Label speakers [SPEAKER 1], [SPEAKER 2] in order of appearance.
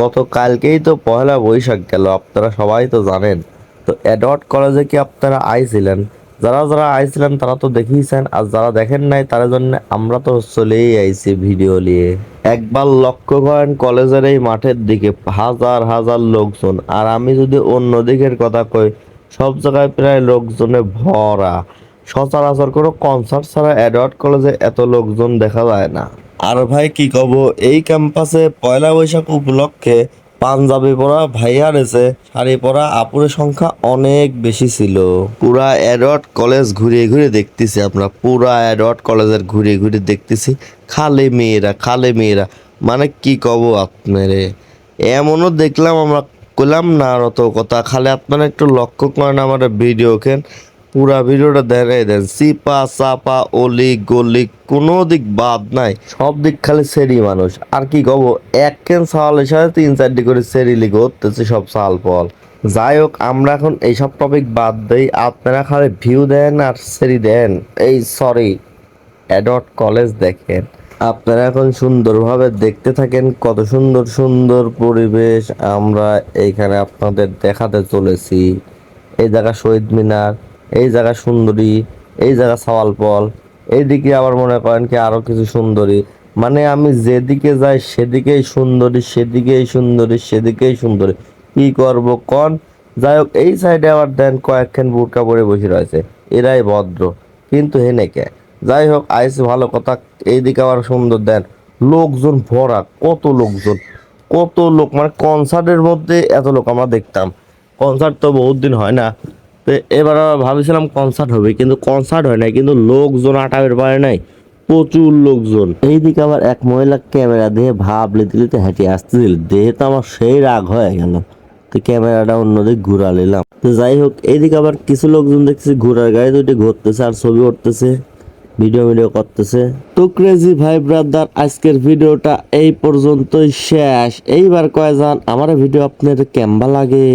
[SPEAKER 1] গতকালকেই তো পয়লা বৈশাখ গেল, আপনারা সবাই তো জানেন। তো অ্যাডওয়ার্ড কলেজে কি আপনারা আইছিলেন? যারা যারা আইছিলেন তারা তো দেখিয়েছেন, আর যারা দেখেন নাই তার জন্য আমরা তো চলেই আইছি ভিডিও নিয়ে। একবার লক্ষ্য করেন কলেজের এই মাঠের দিকে হাজার হাজার লোকজন, আর আমি যদি অন্য দিকের কথা কই, সব জায়গায় প্রায় লোকজনে ভরা। সচরাচর কোনো কনসার্ট ছাড়া অ্যাডওয়ার্ড কলেজে এত লোকজন দেখা যায় না। আর ভাই কি কব, এই ক্যাম্পাসে পয়লা বৈশাখ উপলক্ষে পাঞ্জাবি পরা ভাইয়া রয়েছে, শাড়ি পরা আপুরের সংখ্যা অনেক বেশি ছিল। পুরা অ্যাডওয়ার্ড কলেজ ঘুরিয়ে ঘুরে দেখতেছি আমরা, পুরা অ্যাডওয়ার্ড কলেজের ঘুরিয়ে ঘুরে দেখতেছি, খালে মেয়েরা খালে মেয়েরা। মানে কি কব আপনারে, এমনও দেখলাম আমরা, কইলাম না আর অত কথা, খালি আপনারা একটু লক্ষ্য করেন, আমার ভিডিও কেন। পুরা ভিডিওটা দেখাই দেন। সিপা চাপা অলি, গলি, কোনো দিক বাদ নাই। সব দিক খালি সেরি মানুষ। আর কি কব, এক কেন সাল সাথে তিন চারটি করে সেরি লিগে হতেছে সব সাল ফল যাই হোক, আমরা এখন এইসব টপিক বাদ দেই। আপনারা খালি ভিউ দেন আর সেরি দেন। এই সরি অ্যাডট কলেজ দেখেন। আপনারা এখন সুন্দরভাবে দেখতে থাকেন কত সুন্দর সুন্দর পরিবেশ আমরা এইখানে আপনাদের দেখাতে চলেছি। এই জায়গা শহীদ মিনার। এই জায়গা সুন্দরী, এই জায়গা সাওয়ালপল এইদিকে আবার মনে করেন কি আরও কিছু সুন্দরী। মানে আমি যেদিকে যাই সেদিকেই সুন্দরী সেদিকেই সুন্দরী সেদিকেই সুন্দরী। কি করব কন? যাই হোক, এই সাইডে আবার দেন কয়েকখান বুটকা পরে বসে রয়েছে। এরাই ভদ্র, কিন্তু হেনে কে যাই হোক, আইস ভালো কথা, এইদিকে আবার সুন্দর দেন। লোকজন ভরা, কত লোকজন, কত লোক। মানে কনসার্টের মধ্যে এত লোক আমরা দেখতাম। কনসার্ট তো বহুত দিন হয় না। তো এবার ভাবছিলাম কনসার্ট হবে, কিন্তু কনসার্ট হয় নাই, কিন্তু লোকজন আটাবের পারে নাই, প্রচুর লোকজন। এইদিকে আবার এক মহিলা ক্যামেরা দিয়ে ভাব লিতে লিতে হেঁটে আসতেছিল, দেহে তো আমার সেই রাগ হয়ে গেল। তো ক্যামেরাটা অন্যদিক ঘুরা নিলাম। তো যাই হোক, এইদিকে আবার কিছু লোকজন দেখতেছি, ঘোড়ার গাড়ি দুটি ঘুরতেছে আর ছবি উঠতেছে ভিডিও ভিডিও করতেছে। তো ক্রেজি ভাই ব্রাদার আজকের ভিডিওটা এই পর্যন্তই শেষ। এইবার কয় যান আমার ভিডিও আপনার কেমবা লাগে?